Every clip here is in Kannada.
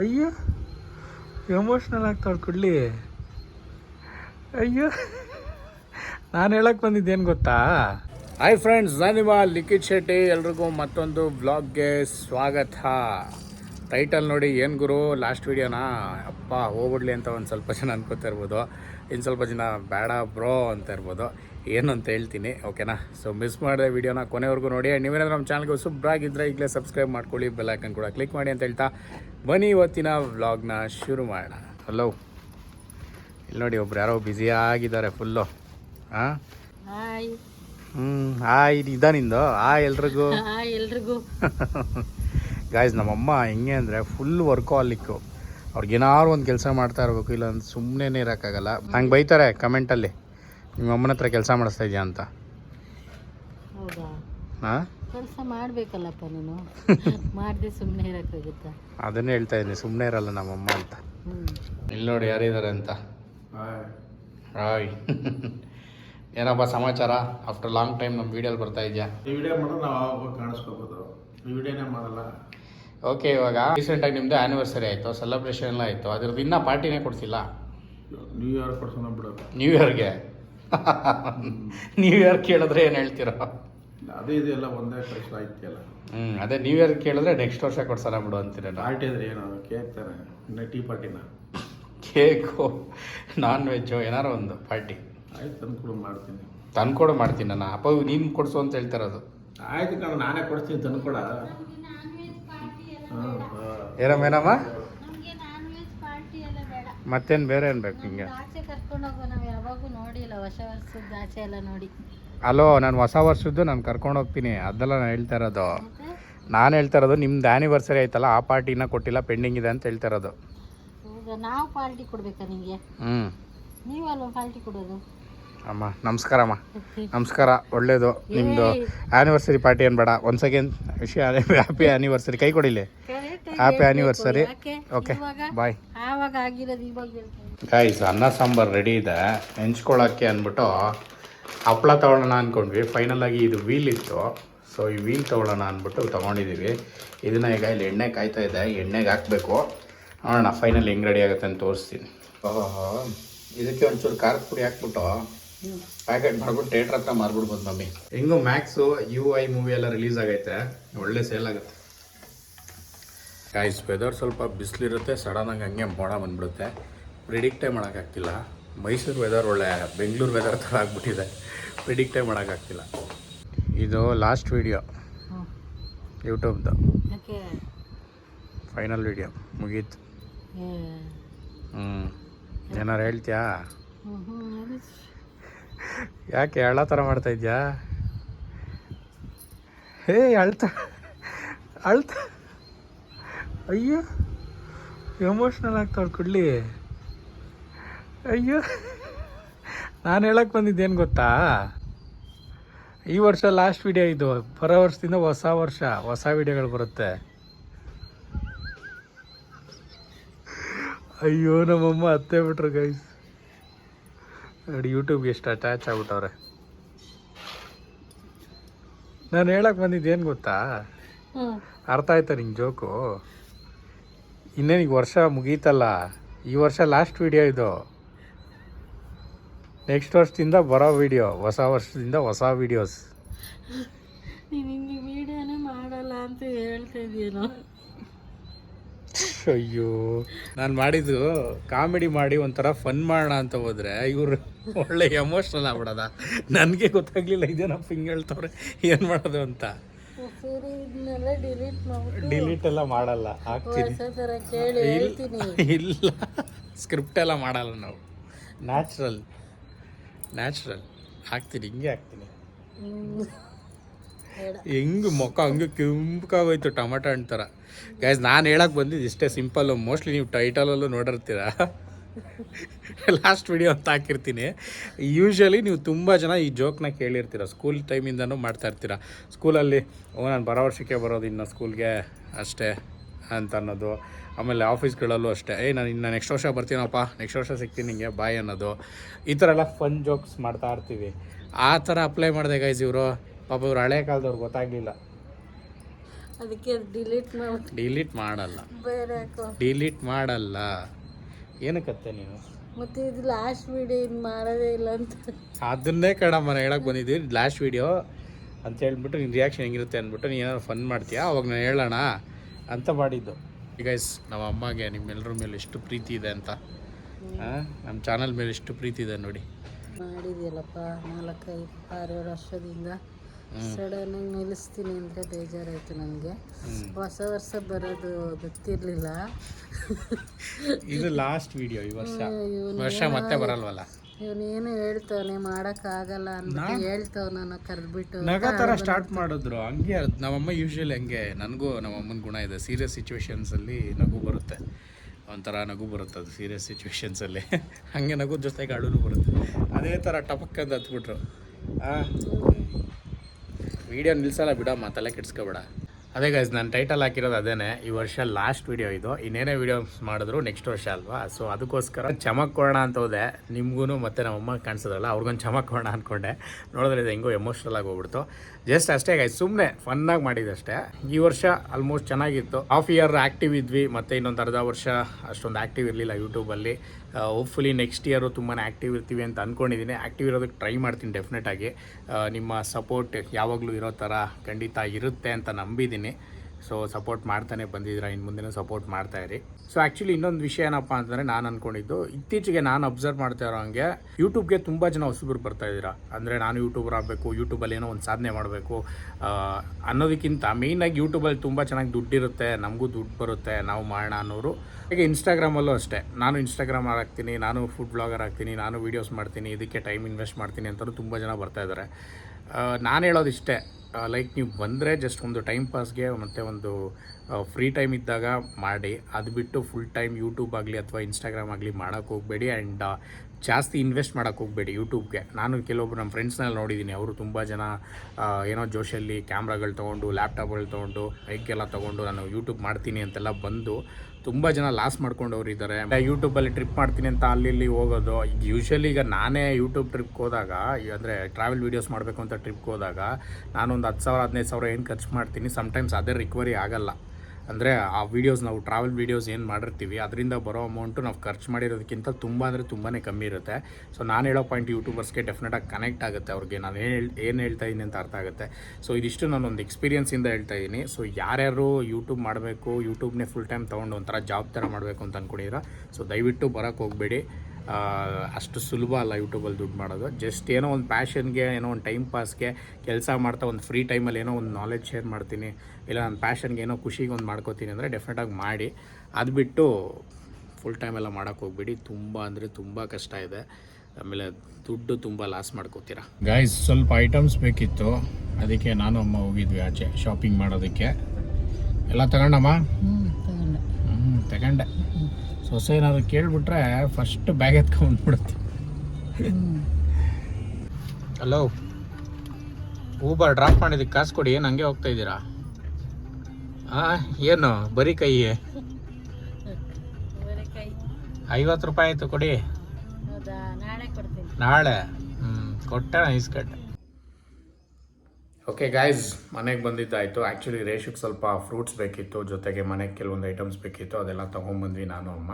ಅಯ್ಯೋ ಎಮೋಷ್ನಲ್ ಆಗ್ತಾಳೆ ಕೊಡ್ಲಿ. ಅಯ್ಯೋ, ನಾನು ಹೇಳಕ್ ಬಂದಿದ್ದೇನು ಗೊತ್ತಾ? ಹಾಯ್ ಫ್ರೆಂಡ್ಸ್ ನಾನಿವ ಲಿಖಿತ್ ಶೆಟ್ಟಿ. ಎಲ್ರಿಗೂ ಮತ್ತೊಂದು ಬ್ಲಾಗ್ಗೆ ಸ್ವಾಗತ. ಟೈಟಲ್ ನೋಡಿ ಏನು ಗುರು? ಲಾಸ್ಟ್ ವಿಡಿಯೋನಾ ಅಪ್ಪ, ಹೋಗ್ಬಿಡ್ಲಿ ಅಂತ ಒಂದು ಸ್ವಲ್ಪ ಜನ ಅನ್ಕೋತಾ ಇರ್ಬೋದು. ಇನ್ನು ಸ್ವಲ್ಪ ಜನ ಬೇಡ ಬ್ರೋ ಅಂತ ಇರ್ಬೋದು. ಏನು ಅಂತ ಹೇಳ್ತೀನಿ ಓಕೆನಾ? ಸೊ ಮಿಸ್ ಮಾಡಿದೆ ವಿಡಿಯೋನ ಕೊನೆವರೆಗೂ ನೋಡಿ. ನೀವೇನಾದ್ರೂ ನಮ್ಮ ಚಾನಲ್ಗೆ ಹೊಸಬ್ರಾಗಿದ್ದರೆ ಈಗಲೇ ಸಬ್ಸ್ಕ್ರೈಬ್ ಮಾಡ್ಕೊಳ್ಳಿ ಬೆಲ್ ಐಕನ್ ಕೂಡ ಕ್ಲಿಕ್ ಮಾಡಿ ಅಂತ ಹೇಳ್ತಾ ಬನ್ನಿ ಇವತ್ತಿನ ವ್ಲಾಗ್ನ ಶುರು ಮಾಡೋಣ. ಹಲೋ ಇಲ್ಲಿ ನೋಡಿ ಒಬ್ರು ಯಾರೋ ಬ್ಯುಸಿ ಆಗಿದ್ದಾರೆ ಫುಲ್ಲು ಹಾಂ ಹ್ಞೂ ಹಾಯ್ ಇದಾನಿಂದು ಹಾಯ್ ಎಲ್ರಿಗೂ? ಹಾಯ್ ಎಲ್ರಿಗೂ. ಗಾಯ್ಸ್ ನಮ್ಮಮ್ಮ ಹೆಂಗೆ ಅಂದರೆ ಫುಲ್ ವರ್ಕಾಲಿಕ್ಕು ಅವ್ರಿಗೇನಾದ್ರು ಒಂದು ಕೆಲಸ ಮಾಡ್ತಾ ಇರಬೇಕು ಇಲ್ಲ ಅಂದ್ರೆ ಸುಮ್ಮನೆ ಇರೋಕ್ಕಾಗಲ್ಲ. ನಂಗೆ ಬೈತಾರೆ ಕಮೆಂಟಲ್ಲಿ ನಿಮ್ಮ ಅಮ್ಮನ ಹತ್ರ ಕೆಲಸ ಮಾಡಿಸ್ತಾ ಇದೆಯಾ ಅಂತ. ಹೌದಾ? ಹಾಂ ಕೆಲಸ ಮಾಡ್ಬೇಕಲ್ಲಪ್ಪ ನೀನು. ಮಾಡದೆ ಸುಮ್ಮನೆ ಇರೋಕ್ಕಾಗುತ್ತಾ? ಅದನ್ನೇ ಹೇಳ್ತಾ ಇದ್ದೀನಿ ಸುಮ್ಮನೆ ಇರಲ್ಲ ನಮ್ಮಮ್ಮ ಅಂತ. ಇಲ್ಲಿ ನೋಡಿ ಯಾರಿದ್ದಾರೆ ಅಂತ. ಹಾಯ್. ಏನಪ್ಪ ಸಮಾಚಾರ? ಆಫ್ಟರ್ ಲಾಂಗ್ ಟೈಮ್ ನಮ್ಮ ವೀಡಿಯೋಲಿ ಬರ್ತಾ ಇದೆಯಾ? ಈ ವಿಡಿಯೋ ಮಾಡಿದ್ರೆ ನಾವು ಕಾಣಿಸ್ಕೋಬೋದು. ಈ ವಿಡಿಯೋನೇ ಮಾಡಲ್ಲ. ಓಕೆ ಇವಾಗ ರೀಸೆಂಟಾಗಿ ನಿಮ್ದು ಆನಿವರ್ಸರಿ ಆಯ್ತು ಸೆಲೆಬ್ರೇಷನ್ ಎಲ್ಲ ಆಯ್ತು. ಅದ್ರದ್ದು ಇನ್ನೂ ಪಾರ್ಟಿನೇ ಕೊಡ್ಸಿಲ್ಲ? ನ್ಯೂ ಇಯರ್ ಕೊಡ್ಸೋಣ ಬಿಡು ನ್ಯೂ ಇಯರ್ಗೆ ನ್ಯೂ ಇಯರ್ ಕೇಳಿದ್ರೆ ಏನು ಹೇಳ್ತೀರೋ? ಅದೇ ಇದು ಎಲ್ಲ ಒಂದೇ ಕೆಲಸ ಆಯ್ತಿಯಲ್ಲ ಹ್ಞೂ ಅದೇ ನ್ಯೂ ಇಯರ್ ಕೇಳಿದ್ರೆ ನೆಕ್ಸ್ಟ್ ವರ್ಷ ಕೊಡ್ಸೋಣ ಬಿಡು ಅಂತೀರ ಪಾರ್ಟಿ ಅಂದ್ರೆ ಏನು? ಕೇಕ್ ತಾನೆ ಇನ್ನು ಟೀ ಪಾರ್ಟಿನ ಕೇಕು ನಾನ್ ವೆಜ್ಜು ಏನಾರು ಒಂದು ಪಾರ್ಟಿ ಆಯ್ತು ತಂದ್ಕೊಡು ಮಾಡ್ತೀನಿ. ತಂದ್ಕೊಡು ಮಾಡ್ತೀನಿ ನಾನು. ಅಪ್ಪ ನೀನು ಕೊಡಿಸು ಅಂತ ಹೇಳ್ತಿರೋದು ಆಯ್ತು ಕಣ ನಾನೇ ಕೊಡ್ತೀನಿ ತಂದ್ಕೊಡ ಏನಮ್ಮ ಏನಮ್ಮ ಮತ್ತೇನ್ ಬೇರೆ ಏನು ಬೇಕು ನಿಮ್ಗೆ ಅಲೋ ನಾನು ಹೊಸ ವರ್ಷದ್ದು ನಾನು ಕರ್ಕೊಂಡು ಹೋಗ್ತೀನಿ. ಅದೆಲ್ಲ ನಾನು ಹೇಳ್ತಾ ಇರೋದು. ನಾನು ಹೇಳ್ತಾ ಇರೋದು ನಿಮ್ದು ಆ್ಯನಿವರ್ಸರಿ ಆಯ್ತಲ್ಲ ಆ ಪಾರ್ಟಿನ ಕೊಟ್ಟಿಲ್ಲ ಪೆಂಡಿಂಗ್ ಇದೆ ಅಂತ ಹೇಳ್ತಾ ಇರೋದು. ಅಮ್ಮ ನಾವು ಪಾರ್ಟಿ ಕೊಡ್ಬೇಕಾ ನಿಮಗೆ? ಹ್ಞೂ ನೀವಲ್ವ ಪಾರ್ಟಿ ಕೊಡೋದು? ಅಮ್ಮ ನಮಸ್ಕಾರ ಒಳ್ಳೇದು. ನಿಮ್ಮದು ಆ್ಯನಿವರ್ಸರಿ ಪಾರ್ಟಿ ಏನು ಬೇಡ. ಒಂದು ಸೆಕೆಂಡ್ ವಿಷಯ ಹ್ಯಾಪಿ ಆ್ಯನಿವರ್ಸರಿ ಕೈ ಕೊಡಿಲಿ. ಹ್ಯಾಪಿ ಆ್ಯನಿವರ್ಸರಿ ಓಕೆ ಬಾಯ್ ಆವಾಗ ಆಗಿರೋದು ಇವಾಗ ಹೇಳ್ತೀನಿ. ಗಾಯ್ಸ್ ಅನ್ನ ಸಾಂಬಾರು ರೆಡಿ ಇದೆ. ನೆಂಚ್ಕೊಳ್ಳೋಕ್ಕೆ ಅಂದ್ಬಿಟ್ಟು ಹಪ್ಪಳ ತೊಗೊಳ್ಳೋಣ ಅಂದ್ಕೊಂಡ್ವಿ ಫೈನಲಾಗಿ ಆಗಿ ಇದು ವೀಲ್ ಇತ್ತು. ಸೊ ಈ ವೀಲ್ ತೊಗೊಳ್ಳೋಣ ಅಂದ್ಬಿಟ್ಟು ತೊಗೊಂಡಿದ್ದೀವಿ ಇದನ್ನು ಈಗ ಇಲ್ಲಿ ಎಣ್ಣೆ ಕಾಯ್ತಾ ಇದೆ. ಎಣ್ಣೆಗೆ ಹಾಕಬೇಕು. ನೋಡೋಣ ಫೈನಲ್ ಹೆಂಗೆ ರೆಡಿ ಆಗುತ್ತೆ ಅಂತ ತೋರಿಸ್ತೀನಿ. ಓಹೋ ಇದಕ್ಕೆ ಒಂಚೂರು ಖಾರದ ಪುಡಿ ಹಾಕ್ಬಿಟ್ಟು ಪ್ಯಾಕೆಟ್ ಮಾಡ್ಬಿಟ್ಟು ಥಿಯೇಟ್ರ್ ಹತ್ರ ಮಾರ್ಬಿಡ್ಬೋದು ಮಮ್ಮಿ. ಹೆಂಗೂ ಮ್ಯಾಕ್ಸು ಯು ಐ ಮೂವಿ ಎಲ್ಲ ರಿಲೀಸ್ ಆಗೈತೆ. ಒಳ್ಳೆ ಸೇಲ್ ಆಗುತ್ತೆ. ಗಾಯ್ಸ್ ವೆದರ್ ಸ್ವಲ್ಪ ಬಿಸಿಲಿರುತ್ತೆ ಸಡನ್ನಾಗಿ ಹಂಗೆ ಮೋಡ ಬಂದ್ಬಿಡುತ್ತೆ. ಪ್ರಿಡಿಕ್ಟೇ ಮಾಡೋಕ್ಕಾಗ್ತಿಲ್ಲ. ಮೈಸೂರು ವೆದರ್ ಒಳ್ಳೆ ಬೆಂಗಳೂರು ವೆದರ್ ಥರ ಆಗಿಬಿಟ್ಟಿದೆ. ಪ್ರಿಡಿಕ್ಟೇ ಮಾಡೋಕ್ಕಾಗ್ತಿಲ್ಲ. ಇದು ಲಾಸ್ಟ್ ವಿಡಿಯೋ ಯೂಟ್ಯೂಬ್ದು ಫೈನಲ್ ವಿಡಿಯೋ ಮುಗೀತು. ಹ್ಞೂ ಏನಾರು ಹೇಳ್ತೀಯಾ? ಯಾಕೆ ಎಳ್ಳ ಥರ ಮಾಡ್ತಾ ಇದ್ದೀಯಾ? ಹೇ ಅಳ್ತ. ಅಳ್ತ. ಅಯ್ಯೋ ಎಮೋಷ್ನಲ್ ಆಗ್ತಾಳೆ ಕೊಡ್ಲಿ. ಅಯ್ಯೋ ನಾನು ಹೇಳಕ್ಕೆ ಬಂದಿದ್ದೇನು ಗೊತ್ತಾ? ಈ ವರ್ಷ ಲಾಸ್ಟ್ ವಿಡಿಯೋ ಇದು. ಬರ ವರ್ಷದಿಂದ ಹೊಸ ವರ್ಷ ಹೊಸ ವಿಡಿಯೋಗಳು ಬರುತ್ತೆ. ಅಯ್ಯೋ ನಮ್ಮಮ್ಮ ಅತ್ತೆ ಬಿಟ್ರು ಗೈಸ್ ನೋಡಿ ಯೂಟ್ಯೂಬ್ಗೆ ಎಷ್ಟು ಅಟ್ಯಾಚ್ ಆಗ್ಬಿಟ್ಟವ್ರೆ. ನಾನು ಹೇಳಕ್ಕೆ ಬಂದಿದ್ದೇನು ಗೊತ್ತಾ? ಅರ್ಥ ಆಯ್ತಾ ನಿಂಗೆ ಜೋಕು ಇನ್ನೇನೀಗ ವರ್ಷ ಮುಗೀತಲ್ಲ ಈ ವರ್ಷ ಲಾಸ್ಟ್ ವಿಡಿಯೋ ಇದು. ನೆಕ್ಸ್ಟ್ ವರ್ಷದಿಂದ ಬರೋ ವಿಡಿಯೋ ಹೊಸ ವರ್ಷದಿಂದ ಹೊಸ ವಿಡಿಯೋಸ್ ನೀನು ಹಿಂಗೆ ವಿಡಿಯೋನೇ ಮಾಡಲ್ಲ ಅಂತ ಅಯ್ಯೋ ನಾನು ಮಾಡಿದ್ದು ಕಾಮಿಡಿ ಮಾಡಿ ಒಂಥರ ಫನ್ ಮಾಡೋಣ ಅಂತ ಹೋದ್ರೆ ಇವರು ಒಳ್ಳೆ ಎಮೋಷ್ನಲ್ ಆಗ್ಬಿಡೋದ? ನನಗೆ ಗೊತ್ತಾಗ್ಲಿಲ್ಲ ಇದೇನಪ್ಪ ಹಿಂಗೆ ಹೇಳ್ತವ್ರೆ ಏನು ಮಾಡೋದು ಅಂತ. ಡಿಲೀಟ್ ಮಾಡ್ಬಿಟ್ಟು ಡಿಲೀಟ್ ಎಲ್ಲ ಮಾಡಲ್ಲ ಹಾಕ್ತೀನಿ. ಹೊಸ ಕೇಳಿ ಹೇಳ್ತೀನಿ. ಇಲ್ಲ ಸ್ಕ್ರಿಪ್ಟ್ ಎಲ್ಲ ಮಾಡಲ್ಲ ನಾವು. ನ್ಯಾಚುರಲ್ ನ್ಯಾಚುರಲ್ ಹಾಕ್ತೀನಿ ಹಿಂಗೆ ಹಾಕ್ತೀನಿ. ಹೆಂಗೆ ಮುಖ ಹಂಗೆ ಕೆಂಪಕಾಗೋಯ್ತು ಟೊಮೆಟೊ ಹಣ್ಣು ಥರ ಗೈಸ್ ನಾನು ಹೇಳಕ್ಕೆ ಬಂದಿದ್ದು ಇಷ್ಟೇ ಸಿಂಪಲ್ಲು ಮೋಸ್ಟ್ಲಿ ನೀವು ಟೈಟಲಲ್ಲೂ ನೋಡಿರ್ತೀರ. ಲಾಸ್ಟ್ ವಿಡಿಯೋ ಅಂತ ಹಾಕಿರ್ತೀನಿ. ಯೂಶ್ವಲಿ ನೀವು ತುಂಬ ಜನ ಈ ಜೋಕ್ನ ಕೇಳಿರ್ತೀರ. ಸ್ಕೂಲ್ ಟೈಮಿಂದನೂ ಮಾಡ್ತಾ ಇರ್ತೀರ. ಸ್ಕೂಲಲ್ಲಿ ಓ ನಾನು ಬರೋ ವರ್ಷಕ್ಕೆ ಬರೋದು ಇನ್ನು ಸ್ಕೂಲ್ಗೆ ಅಷ್ಟೇ ಅಂತ ಅನ್ನೋದು. ಆಮೇಲೆ ಆಫೀಸ್ಗಳಲ್ಲೂ ಅಷ್ಟೇ. ಏಯ್ ನಾನು ಇನ್ನು ನೆಕ್ಸ್ಟ್ ವರ್ಷ ಬರ್ತೀನಪ್ಪ. ನೆಕ್ಸ್ಟ್ ವರ್ಷ ಸಿಗ್ತೀನಿ ನಿಂಗೆ. ಬಾಯ್ ಅನ್ನೋದು. ಈ ಥರ ಎಲ್ಲ ಫನ್ ಜೋಕ್ಸ್ ಮಾಡ್ತಾ ಇರ್ತೀವಿ. ಆ ಥರ ಅಪ್ಲೈ ಮಾಡಿದೆ ಗೈಸ್ ಇವರು. ಪಾಪ ಇವ್ರು ಹಳೆ ಕಾಲದವ್ರು ಗೊತ್ತಾಗಲಿಲ್ಲ. ಅದಕ್ಕೆ ಡಿಲೀಟ್ ಮಾಡಿ ಡಿಲೀಟ್ ಮಾಡಲ್ಲ. ಬೇರೆ ಡಿಲೀಟ್ ಮಾಡಲ್ಲ. ಏನಕ್ಕತ್ತೆ ನೀನು? ಮತ್ತೆ ಇದು ಲಾಸ್ಟ್ ವಿಡಿಯೋ ಇದು ಮಾಡೋದೇ ಇಲ್ಲ ಅಂತ. ಅದನ್ನೇ ಕಣಮ್ಮ ಹೇಳಕ್ ಹೇಳಕ್ಕೆ ಬಂದಿದ್ದೀವಿ ಲಾಸ್ಟ್ ವಿಡಿಯೋ ಅಂತ ಹೇಳ್ಬಿಟ್ಟು ನಿನ್ನ ರಿಯಾಕ್ಷನ್ ಹೆಂಗಿರುತ್ತೆ ಅಂದ್ಬಿಟ್ಟು ನೀನು ಏನಾದ್ರು ಫನ್ ಮಾಡ್ತೀಯಾ? ಅವಾಗ ನಾನು ಹೇಳೋಣ ಅಂತ ಮಾಡಿದ್ದು. ಈಗ ನಮ್ಮ ಅಮ್ಮಗೆ ನಿಮ್ಮೆಲ್ಲರ ಮೇಲೆ ಎಷ್ಟು ಪ್ರೀತಿ ಇದೆ ಅಂತ. ನಮ್ಮ ಚಾನಲ್ ಮೇಲೆ ಎಷ್ಟು ಪ್ರೀತಿ ಇದೆ ನೋಡಿ. ಮಾಡಿದ್ಯಲ್ಲಪ್ಪ ನಾಲ್ಕೈದು ಆರೇಳು ವರ್ಷದಿಂದ. ಸಡನ್ನಾಗಿ ನಿಲ್ಲಿಸ್ತೀನಿ ಅಂದರೆ ಬೇಜಾರಾಯಿತು ನನಗೆ. ಹೊಸ ವರ್ಷ ಬರೋದು ಗೊತ್ತಿರಲಿಲ್ಲ. ಇದು ಲಾಸ್ಟ್ ವಿಡಿಯೋ ಈ ವರ್ಷ. ವರ್ಷ ಮತ್ತೆ ಬರಲ್ವಲ್ಲ? ಇವನೇನು ಹೇಳ್ತಾವನೆ ಮಾಡೋಕ್ಕಾಗಲ್ಲ ಅಂತ ಹೇಳ್ತಾವ ನಾನು ಕರೆದ್ಬಿಟ್ಟು ನಗ ಥರ ಸ್ಟಾರ್ಟ್ ಮಾಡಿದ್ರು. ಹಂಗೆ ನಮ್ಮಮ್ಮ ಯೂಶ್ವಲಿ ಹಂಗೆ ನನಗೂ ನಮ್ಮಮ್ಮನ ಗುಣ ಇದೆ. ಸೀರಿಯಸ್ ಸಿಚುವೇಶನ್ಸಲ್ಲಿ ನಗು ಬರುತ್ತೆ. ಒಂಥರ ನಗು ಬರುತ್ತೆ ಅದು ಸೀರಿಯಸ್ ಸಿಚುವೇಶನ್ಸಲ್ಲಿ ಹಾಗೆ ನಗು ಜೊತೆಗೆ ಅಳುನು ಬರುತ್ತೆ. ಅದೇ ಥರ ಟಪಕ್ಕಂತ ಹತ್ಬಿಟ್ರು. ಹತ್ಬಿಟ್ರು ವಿಡಿಯೋ ನಿಲ್ಸಲ್ಲ ಬಿಡಮ್ಮ ತಲೆ ಕೆಡ್ಸ್ಕೊಬೇಡ. ಅದೇ ಗೈಸ್ ನಾನು ಟೈಟಲ್ ಹಾಕಿರೋದು ಅದೇನೆ, ಈ ವರ್ಷ ಲಾಸ್ಟ್ ವಿಡಿಯೋ ಇದು. ಇನ್ನೇನೇ ವಿಡಿಯೋಸ್ ಮಾಡಿದ್ರು ನೆಕ್ಸ್ಟ್ ವರ್ಷ ಅಲ್ವಾ? ಸೊ ಅದಕ್ಕೋಸ್ಕರ ಚಮಕ್ ಕೊಡೋಣ ಅಂತ ಹೋದೆ. ನಿಮ್ಗೂ ಮತ್ತೆ ನಮ್ಮಮ್ಮ ಕಾಣಿಸೋದಲ್ಲ ಅವ್ರಿಗೊಂದು ಚಮಕ್ ಕೊಡೋಣ ಅಂದ್ಕೊಂಡೆ ನೋಡಿದ್ರೆ ಇದು ಹೆಂಗೋ ಎಮೋಷ್ನಲ್ ಆಗಿ ಹೋಗ್ಬಿಡ್ತು. ಜಸ್ಟ್ ಅಷ್ಟೇ ಗೈಸ್ ಸುಮ್ಮನೆ ಫನ್ನಾಗಿ ಮಾಡಿದಷ್ಟೇ ಈ ವರ್ಷ ಆಲ್ಮೋಸ್ಟ್ ಚೆನ್ನಾಗಿತ್ತು. ಹಾಫ್ ಇಯರ್ ಆ್ಯಕ್ಟಿವ್ ಇದ್ವಿ, ಮತ್ತು ಇನ್ನೊಂದು ಅರ್ಧ ವರ್ಷ ಅಷ್ಟೊಂದು ಆ್ಯಕ್ಟಿವ್ ಇರಲಿಲ್ಲ ಯೂಟ್ಯೂಬಲ್ಲಿ ಹೋಪ್ಫುಲಿ ನೆಕ್ಸ್ಟ್ ಇಯರು ತುಂಬಾ ಆ್ಯಕ್ಟಿವ್ ಇರ್ತೀವಿ ಅಂತ ಅಂದ್ಕೊಂಡಿದ್ದೀನಿ ಆ್ಯಕ್ಟಿವ್ ಇರೋದಕ್ಕೆ ಟ್ರೈ ಮಾಡ್ತೀನಿ ಡೆಫಿನೆಟಾಗಿ ನಿಮ್ಮ ಸಪೋರ್ಟ್ ಯಾವಾಗಲೂ ಇರೋ ಥರ ಖಂಡಿತ ಇರುತ್ತೆ ಅಂತ ನಂಬಿದ್ದೀನಿ ಸೊ ಸಪೋರ್ಟ್ ಮಾಡ್ತಾನೆ ಬಂದಿದ್ದೀರಾ? ಇನ್ನು ಮುಂದೆನೂ ಸಪೋರ್ಟ್ ಮಾಡ್ತಾ ಇರಿ. ಸೊ ಆ್ಯಕ್ಚುಲಿ ಇನ್ನೊಂದು ವಿಷಯ ಏನಪ್ಪ ಅಂತಂದರೆ ನಾನು ಅಂದ್ಕೊಂಡಿದ್ದು ಇತ್ತೀಚೆಗೆ ನಾನು ಅಬ್ಸರ್ವ್ ಮಾಡ್ತಾ ಇರೋ ಹಂಗೆ ಯೂಟ್ಯೂಬ್ಗೆ ತುಂಬ ಜನ ಹೊಸಬ್ರು ಬರ್ತಾ ಇದ್ದೀರಾ? ಅಂದರೆ ನಾನು ಯೂಟ್ಯೂಬರ್ ಆಗಬೇಕು ಯೂಟ್ಯೂಬಲ್ಲಿ ಏನೋ ಒಂದು ಸಾಧನೆ ಮಾಡಬೇಕು ಅನ್ನೋದಕ್ಕಿಂತ ಮೇಯ್ನಾಗಿ ಯೂಟ್ಯೂಬಲ್ಲಿ ತುಂಬ ಚೆನ್ನಾಗಿ ದುಡ್ಡಿರುತ್ತೆ, ನಮಗೂ ದುಡ್ಡು ಬರುತ್ತೆ, ನಾವು ಮಾಡೋಣ ಅನ್ನೋರು. ಈಗ ಇನ್ಸ್ಟಾಗ್ರಾಮಲ್ಲೂ ಅಷ್ಟೇ. ನಾನು ಇನ್ಸ್ಟಾಗ್ರಾಮ್ ಹಾಕ್ತೀನಿ, ನಾನು ಫುಡ್ ಬ್ಲಾಗರ್ ಆಗ್ತೀನಿ, ನಾನು ವೀಡಿಯೋಸ್ ಮಾಡ್ತೀನಿ, ಇದಕ್ಕೆ ಟೈಮ್ ಇನ್ವೆಸ್ಟ್ ಮಾಡ್ತೀನಿ ಅಂತಲೂ ತುಂಬ ಜನ ಬರ್ತಾ ಇದ್ದಾರೆ. ನಾನು ಹೇಳೋದಿಷ್ಟೇ ಲೈಕ್ ನೀವು ಬಂದರೆ ಜಸ್ಟ್ ಒಂದು ಟೈಮ್ ಪಾಸ್ಗೆ ಮತ್ತು ಒಂದು ಫ್ರೀ ಟೈಮ್ ಇದ್ದಾಗ ಮಾಡಿ. ಅದು ಬಿಟ್ಟು ಫುಲ್ ಟೈಮ್ ಯೂಟ್ಯೂಬ್ ಆಗಲಿ ಅಥವಾ ಇನ್ಸ್ಟಾಗ್ರಾಮ್ ಆಗಲಿ ಮಾಡೋಕ್ಕೆ ಹೋಗಬೇಡಿ ಆ್ಯಂಡ್ ಜಾಸ್ತಿ ಇನ್ವೆಸ್ಟ್ ಮಾಡೋಕ್ಕೆ ಹೋಗಬೇಡಿ ಯೂಟ್ಯೂಬ್ಗೆ ನಾನು ಕೆಲವೊಬ್ರು ನಮ್ಮ ಫ್ರೆಂಡ್ಸ್ನಲ್ಲಿ ನೋಡಿದ್ದೀನಿ ಅವರು ತುಂಬ ಜನ ಏನೋ ಜೋಶಲ್ಲಿ ಕ್ಯಾಮ್ರಾಗಳು ತೊಗೊಂಡು ಲ್ಯಾಪ್ಟಾಪ್ಗಳು ತೊಗೊಂಡು ಬೈಕೆಲ್ಲ ತೊಗೊಂಡು ನಾನು ಯೂಟ್ಯೂಬ್ ಮಾಡ್ತೀನಿ ಅಂತೆಲ್ಲ ಬಂದು ತುಂಬ ಜನ ಲಾಸ್ ಮಾಡ್ಕೊಂಡವ್ರು ಇದ್ದಾರೆ ಯೂಟ್ಯೂಬಲ್ಲಿ ಟ್ರಿಪ್ ಮಾಡ್ತೀನಿ ಅಂತ ಅಲ್ಲಿ ಇಲ್ಲಿ ಹೋಗೋದು. ಈಗ ಯೂಶ್ವಲಿ ಈಗ ನಾನೇ ಯೂಟ್ಯೂಬ್ ಟ್ರಿಪ್ ಹೋದಾಗ ಅಂದರೆ ಟ್ರಾವೆಲ್ ವೀಡಿಯೋಸ್ ಮಾಡಬೇಕು ಅಂತ ಟ್ರಿಪ್ ಹೋದಾಗ, ನಾನೊಂದು ಹತ್ತು ಸಾವಿರ, ಹದಿನೈದು ಸಾವಿರ ಏನು ಖರ್ಚು ಮಾಡ್ತೀನಿ. ಸಮ್ಟೈಮ್ಸ್ ಅದೇ ರಿಕವರಿ ಆಗಲ್ಲ. ಅಂದರೆ ಆ ವೀಡಿಯೋಸ್ ನಾವು ಟ್ರಾವೆಲ್ ವೀಡಿಯೋಸ್ ಏನು ಮಾಡಿರ್ತೀವಿ, ಅದರಿಂದ ಬರೋ ಅಮೌಂಟು ನಾವು ಖರ್ಚು ಮಾಡಿರೋದಕ್ಕಿಂತ ತುಂಬ ಅಂದರೆ ತುಂಬಾ ಕಮ್ಮಿ ಇರುತ್ತೆ. ಸೊ ನಾನು ಹೇಳೋ ಪಾಯಿಂಟ್ ಯೂಟ್ಯೂಬರ್ಸ್ಗೆ ಡೆಫಿನೆಟಾಗಿ ಕನೆಕ್ಟ್ ಆಗುತ್ತೆ ಅವ್ರಿಗೆ. ನಾನು ಏನು ಹೇಳ್, ಏನು ಹೇಳ್ತಾ ಇದ್ದೀನಿ ಅಂತ ಅರ್ಥ ಆಗುತ್ತೆ. ಸೊ ಇದಿಷ್ಟು ನಾನೊಂದು ಎಕ್ಸ್ಪೀರಿಯನ್ಸಿಂದ ಹೇಳ್ತಾ ಇದ್ದೀನಿ. ಸೊ ಯಾರ್ಯಾರು ಯೂಟ್ಯೂಬ್ ಮಾಡಬೇಕು ಯೂಟ್ಯೂಬ್ನೇ ಫುಲ್ ಟೈಮ್ ತೊಗೊಂಡು ಒಂಥರ ಜಾಬ್ ಥರ ಮಾಡಬೇಕು ಅಂತ ಅಂದ್ಕೊಂಡಿದ್ದೀರಾ ಸೊ ದಯವಿಟ್ಟು ಬರೋಕ್ಕೆ ಹೋಗಬೇಡಿ. ಅಷ್ಟು ಸುಲಭ ಅಲ್ಲ ಯೂಟ್ಯೂಬಲ್ಲಿ ದುಡ್ಡು ಮಾಡೋದು. ಜಸ್ಟ್ ಏನೋ ಒಂದು ಪ್ಯಾಷನ್ಗೆ ಏನೋ ಒಂದು ಟೈಮ್ ಪಾಸ್ಗೆ ಕೆಲಸ ಮಾಡ್ತಾ ಒಂದು ಫ್ರೀ ಟೈಮಲ್ಲಿ ಏನೋ ಒಂದು ನಾಲೆಜ್ ಶೇರ್ ಮಾಡ್ತೀನಿ ಇಲ್ಲ ನನ್ನ ಪ್ಯಾಷನ್ಗೆ ಏನೋ ಖುಷಿಗೆ ಒಂದು ಮಾಡ್ಕೋತೀನಿ ಅಂದರೆ ಡೆಫಿನೆಟಾಗಿ ಮಾಡಿ. ಅದು ಬಿಟ್ಟು ಫುಲ್ ಟೈಮ್ ಎಲ್ಲ ಮಾಡೋಕ್ಕೆ ಹೋಗ್ಬಿಡಿ. ತುಂಬ ಅಂದರೆ ತುಂಬ ಕಷ್ಟ ಇದೆ. ಆಮೇಲೆ ದುಡ್ಡು ತುಂಬ ಲಾಸ್ ಮಾಡ್ಕೋತೀರಾ. ಗಾಯ್ಸ್ ಸ್ವಲ್ಪ ಐಟಮ್ಸ್ ಬೇಕಿತ್ತು. ಅದಕ್ಕೆ ನಾನು ಅಮ್ಮ ಹೋಗಿದ್ವಿ ಆಚೆ ಶಾಪಿಂಗ್ ಮಾಡೋದಕ್ಕೆ. ಎಲ್ಲ ತಗೊಂಡಮ್ಮ? ಹ್ಞೂ ತಗೊಂಡೆ. ಹ್ಞೂ ತಗೊಂಡೆ. ಸೊಸೆ ಏನಾದ್ರು ಕೇಳಿಬಿಟ್ರೆ ಫಸ್ಟ್ ಬ್ಯಾಗ್ ಎತ್ಕೊಂಡ್ಬಿಡುತ್ತೆ ಹಲೋ ಊಬರ್ ಡ್ರಾಪ್ ಮಾಡಿದಕ್ಕೆ ಕಾಸು ಕೊಡಿ ಏನು ಹಂಗೆ ಹೋಗ್ತಾ ಇದ್ದೀರಾ? ಹಾಂ ಏನು ಬರೀ ಕೈ ಬೇರೆ ಕೈ. ಐವತ್ತು ರೂಪಾಯಿ ಆಯಿತು ಕೊಡಿ. ನಾಳೆ ಹ್ಞೂ ಕೊಟ್ಟೆ ಇಸ್ಕಟ್ಟೆ ಓಕೆ ಗಾಯ್ಸ್ ಮನೆಗೆ ಬಂದಿದ್ದಾಯಿತು. ಆ್ಯಕ್ಚುಲಿ ರೇಷಿಗೆ ಸ್ವಲ್ಪ ಫ್ರೂಟ್ಸ್ ಬೇಕಿತ್ತು. ಜೊತೆಗೆ ಮನೆಗೆ ಕೆಲವೊಂದು ಐಟಮ್ಸ್ ಬೇಕಿತ್ತು. ಅದೆಲ್ಲ ತೊಗೊಂಬಂದ್ವಿ ನಾನು ಅಮ್ಮ.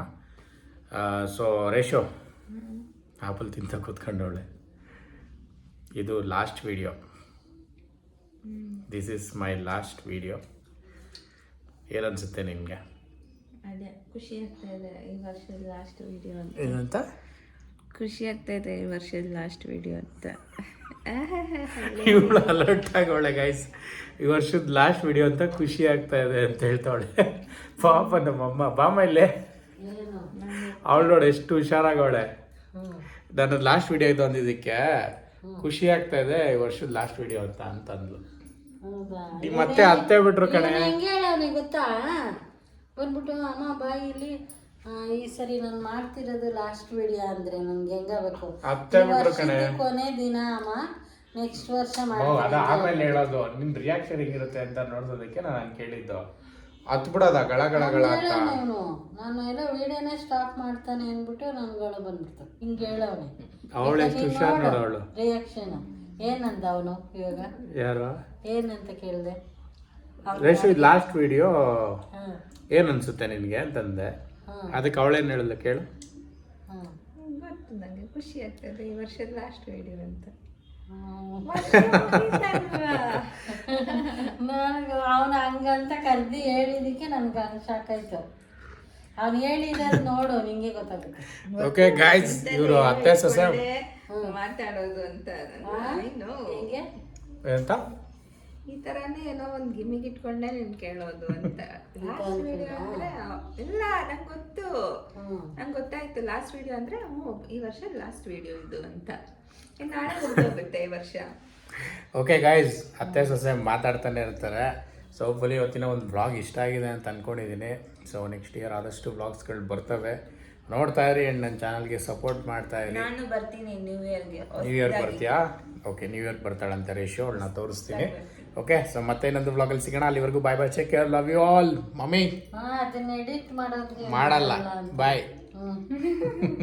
ಸೊ ರೇಷೋ ಆಪಲ್ ತಿಂತ ಕೂತ್ಕೊಂಡವಳೆ. ಇದು last video this is my last video ಏನನ್ಸುತ್ತೆ ನಿಮಗೆ? ಅದೇ ಖುಷಿ ಆಗ್ತಾ ಇದೆ ಈ ವರ್ಷದ ಲಾಸ್ಟ್ ವಿಡಿಯೋ ಅಂತ. ಏನಂತ? ಖುಷಿ ಆಗ್ತಾ ಇದೆ ಈ ವರ್ಷದ ಲಾಸ್ಟ್ ವಿಡಿಯೋ ಅಂತ. ಇವಳು ಅಲರ್ಟ್ ಆಗೋಳೆ ಗೈಸ್ ಈ ವರ್ಷದ ಲಾಸ್ಟ್ ವಿಡಿಯೋ ಅಂತ ಖುಷಿ ಆಗ್ತಾ ಇದೆ ಅಂತ ಹೇಳ್ತಾವಳೆ. ಪಾಪ ನಮ್ಮಮ್ಮ. ಬಾಮ ಇಲ್ಲೇ? ಅವಳು ನೋಡಿ ಎಷ್ಟು ಹುಷಾರಾಗವಳೆ ನನ್ನ ಲಾಸ್ಟ್ ವಿಡಿಯೋ ಇದು ಅಂದಿದ್ದಕ್ಕೆ ಖುಷಿ ಆಗ್ತಾ ಇದೆ ಈ ವರ್ಷದ ಲಾಸ್ಟ್ ವಿಡಿಯೋ ಅಂತ ಅಂತಂದ್ಲು. ಮತ್ತೆ ಅತ್ತೆ ಬಿಟ್ರು ಕಣೆ ಗೊತ್ತಾ? ಬಂದ್ಬಿಟ್ಟು ಅಮ್ಮ ಬಾಯಿ ಇಲ್ಲಿ ಈ ಸರಿ ನಾನು ಮಾಡ್ತಿರೋದು ಲಾಸ್ಟ್ ವಿಡಿಯೋ ಅಂದ್ರೆ ನನ್ಗೆ ಹೆಂಗಾಗಬೇಕು? ಕೊನೆ ದಿನ ಅಮ್ಮ ನೆಕ್ಸ್ಟ್ ವರ್ಷ ಅದ ಆಮೇಲೆ ಹೇಳೋದು. ನಿಮ್ ರಿಯಾಕ್ಷನ್ ಹೆಂಗಿರುತ್ತೆ ಅಂತ ನೋಡೋದಕ್ಕೆ ನಾನು ಕೇಳಿದ್ದು. ಹತ್ ಬಿಡೋದ ಗಳ ಗಳ ಗಳ ಅಂತ. ನಾನು ಎಲ್ಲ ವಿಡಿಯೋನೇ ಸ್ಟಾಪ್ ಮಾಡ್ತಾನೆ ಅಂದ್ಬಿಟ್ಟು ನನ್ಗಳು ಬಂದ್ಬಿಡ್ತು ಹಿಂಗೆ ಹೇಳವನೆ. ಅವಳು ಹುಷಾರ್ ನೋಡು ಅವಳು. ರಿಯಾಕ್ಷನ್ ಏನಂದ ಅವನು ಇವಾಗ? ಯಾರು? ಏನಂತ ಕೇಳಿದೆ? ಲಾಸ್ಟ್ ವಿಡಿಯೋ ಏನ್ ಅನ್ಸುತ್ತೆ ನಿನಗೆ ಅಂತಂದೆ. ಅದಕ್ಕೆ ಅವಳೇನು ಹೇಳಲ್ಲ ಕೇಳು. ಹ್ಮ್. ಗೊತ್ತು ನನಗೆ ಖುಷಿ ಆಗ್ತದೆ ಈ ವರ್ಷದ ಲಾಸ್ಟ್ ವಿಡಿಯೋ ಅಂತ? ನನಗೆ ಅವನ ಹಂಗಂತ ಕರ್ದು ಹೇಳಿದಕ್ಕೆ ನನ್ಗೆ ಆಯ್ತು ಅವ್ನು ಹೇಳಿದ ನೋಡು ನಿಂಗೆ ಗೊತ್ತಾಗುತ್ತೆ. ಓಕೆ ಗಾಯ್ಸ್ ಇವರು ಅತ್ತೆ ಸೊಸೆ. ಮಾತಾಡೋದು ಅಂತ ಏನು ಹೆಂಗೆ? ಎಂತ? ಈ ತರಾನೇ ಏನೋ ಒಂದು ಗಿಮಿಗ್ ಇಟ್ಕೊಂಡೆ ನೀನು ಕೇಳೋದು ಅಂತ. ಲಾಸ್ಟ್ ವಿಡಿಯೋ ಅಂದ್ರೆ ಇಲ್ಲ ನಂಗೆ ಗೊತ್ತು. ನಂಗೆ ಗೊತ್ತಾಯ್ತು ಲಾಸ್ಟ್ ವಿಡಿಯೋ ಅಂದ್ರೆ ಹ್ಞೂ ಈ ವರ್ಷ ಲಾಸ್ಟ್ ವಿಡಿಯೋ ಇದು ಅಂತ. ಇನ್ನು ನಾಳೆ ಹೋಗುತ್ತೆ ಈ ವರ್ಷ. ಓಕೆ ಗಾಯ್ಸ್ ಅತ್ತೆ ಸೊಸೆ ಮಾತಾಡ್ತಾನೆ ಇರ್ತಾರೆ. ಸೊ ಹೋಪ್ಫುಲಿ ಇವತ್ತಿನ ಒಂದು ಬ್ಲಾಗ್ ಇಷ್ಟ ಆಗಿದೆ ಅಂತ ಅಂದ್ಕೊಂಡಿದ್ದೀನಿ ಸೊ ನೆಕ್ಸ್ಟ್ ಇಯರ್ ಆದಷ್ಟು ಬ್ಲಾಗ್ಸ್ಗಳು ಬರ್ತವೆ. ನೋಡ್ತಾ ಇರಿ ಆ್ಯಂಡ್ ನನ್ನ ಚಾನಲ್ಗೆ ಸಪೋರ್ಟ್ ಮಾಡ್ತಾ ಇರಿ. ನಾನು ಬರ್ತೀನಿ ನ್ಯೂ ಇಯರ್ಗೆ ನ್ಯೂ ಇಯರ್ ಬರ್ತೀಯಾ? ಓಕೆ ನ್ಯೂ ಇಯರ್ ಬರ್ತಾಳಂತ ರೇಷು ನಾನು ತೋರಿಸ್ತೀನಿ. ಓಕೆ ಸೊ ಮತ್ತೆ ಇನ್ನೊಂದು ಬ್ಲಾಗಲ್ಲಿ ಸಿಗೋಣ. ಅಲ್ಲಿವರೆಗೂ bye bye check care love you all mummy ಮಾಡಲ್ಲ. ಬಾಯ್